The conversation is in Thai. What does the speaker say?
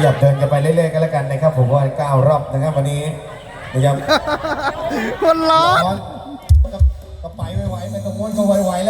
ขยับเดินกันไปเรื่อยๆกันแล้วกันนะครับ ผมว่าเก้ารอบนะครับวันนี้นะครับคนร้อน ร้อนก็ก็ไปไวๆไม่ต้องม้วนก็ไวๆแล้ว